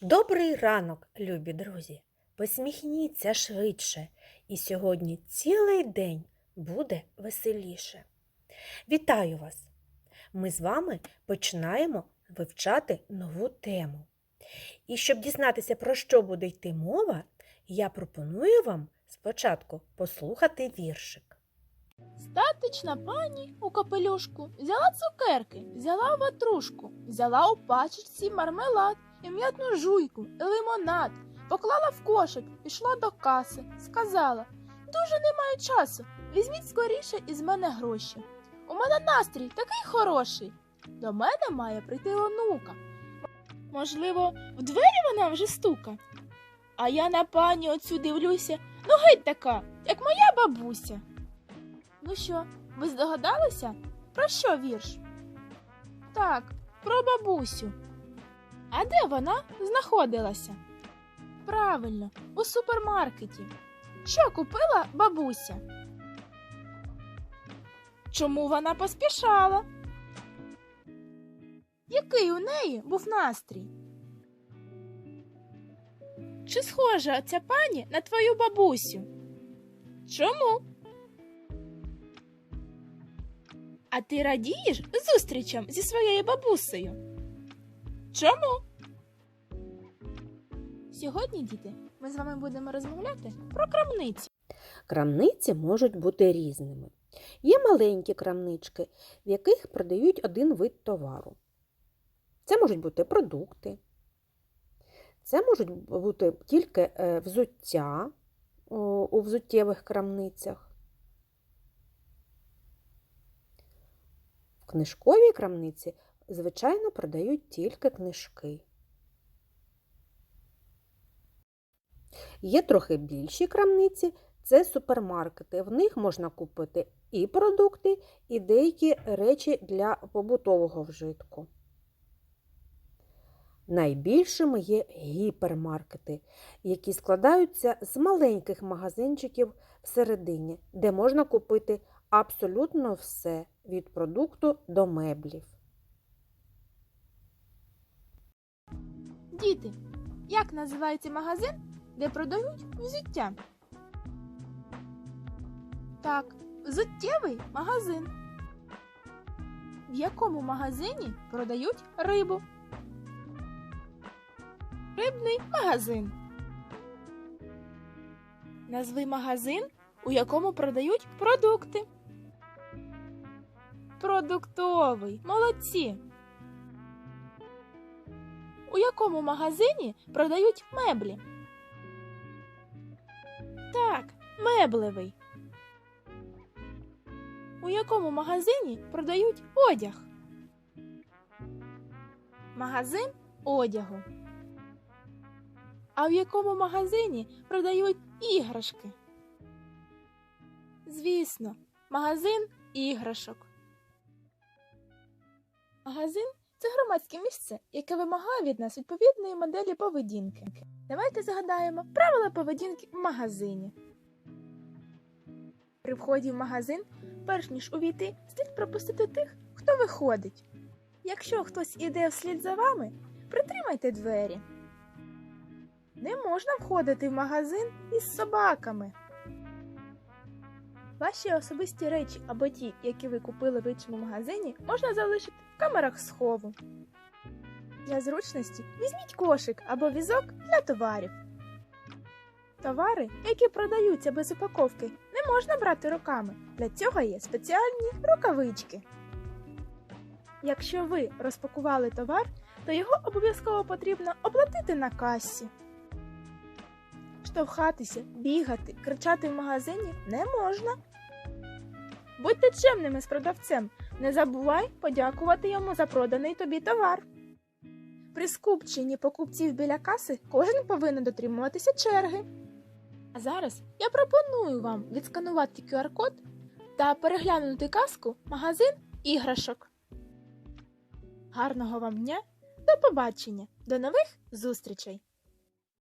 Добрий ранок, любі друзі! Посміхніться швидше, і сьогодні цілий день буде веселіше. Вітаю вас! Ми з вами починаємо вивчати нову тему. І щоб дізнатися, про що буде йти мова, я пропоную вам спочатку послухати віршик. Статична пані у капелюшку взяла цукерки, взяла ватрушку, взяла у пачечці мармелад, і м'ятну жуйку, і лимонад, поклала в кошик, пішла до каси, сказала Дуже не маю часу. Візьміть скоріше із мене гроші. У мене настрій такий хороший. До мене має прийти онука. Можливо, в двері вона вже стука. А я на пані оцю дивлюся, ну геть така, як моя бабуся. Ну що, ви здогадалися? Про що вірш? Так, про бабусю. А де вона знаходилася? Правильно, у супермаркеті. Що купила бабуся? Чому вона поспішала? Який у неї був настрій? Чи схожа ця пані на твою бабусю? Чому? А ти радієш зустрічам зі своєю бабусею? Чому? Сьогодні, діти, ми з вами будемо розмовляти про крамниці. Крамниці можуть бути різними. Є маленькі крамнички, в яких продають один вид товару. Це можуть бути продукти, це можуть бути тільки е, взуття у взуттєвих крамницях. В книжковій крамниці, звичайно, продають тільки книжки. Є трохи більші крамниці, це супермаркети. В них можна купити і продукти, і деякі речі для побутового вжитку. Найбільшими є гіпермаркети, які складаються з маленьких магазинчиків всередині, де можна купити абсолютно все від продукту до меблів. Діти, як називається магазин, де продають взуття? Так, взуттєвий магазин. В якому магазині продають рибу? Рибний магазин. Назви магазин, у якому продають продукти. Продуктовий. Молодці. У якому магазині продають меблі? Так, меблевий. У якому магазині продають одяг? Магазин одягу. А в якому магазині продають іграшки? Звісно, магазин іграшок. Магазин це громадське місце, яке вимагає від нас відповідної моделі поведінки. Давайте згадаємо правила поведінки в магазині. При вході в магазин, перш ніж увійти, слід пропустити тих, хто виходить. Якщо хтось іде вслід за вами, притримайте двері. Не можна входити в магазин із собаками. Ваші особисті речі або ті, які ви купили в іншому магазині, можна залишити камерах схову. Для зручності візьміть кошик або візок для товарів. Товари, які продаються без упаковки, не можна брати руками. Для цього є спеціальні рукавички. Якщо ви розпакували товар, то його обов'язково потрібно оплатити на касі. Штовхатися, бігати, кричати в магазині не можна. Будьте чемними з продавцем. Не забувай подякувати йому за проданий тобі товар. При скупченні покупців біля каси кожен повинен дотримуватися черги. А зараз я пропоную вам відсканувати QR-код та переглянути казку магазин іграшок. Гарного вам дня! До побачення! До нових зустрічей!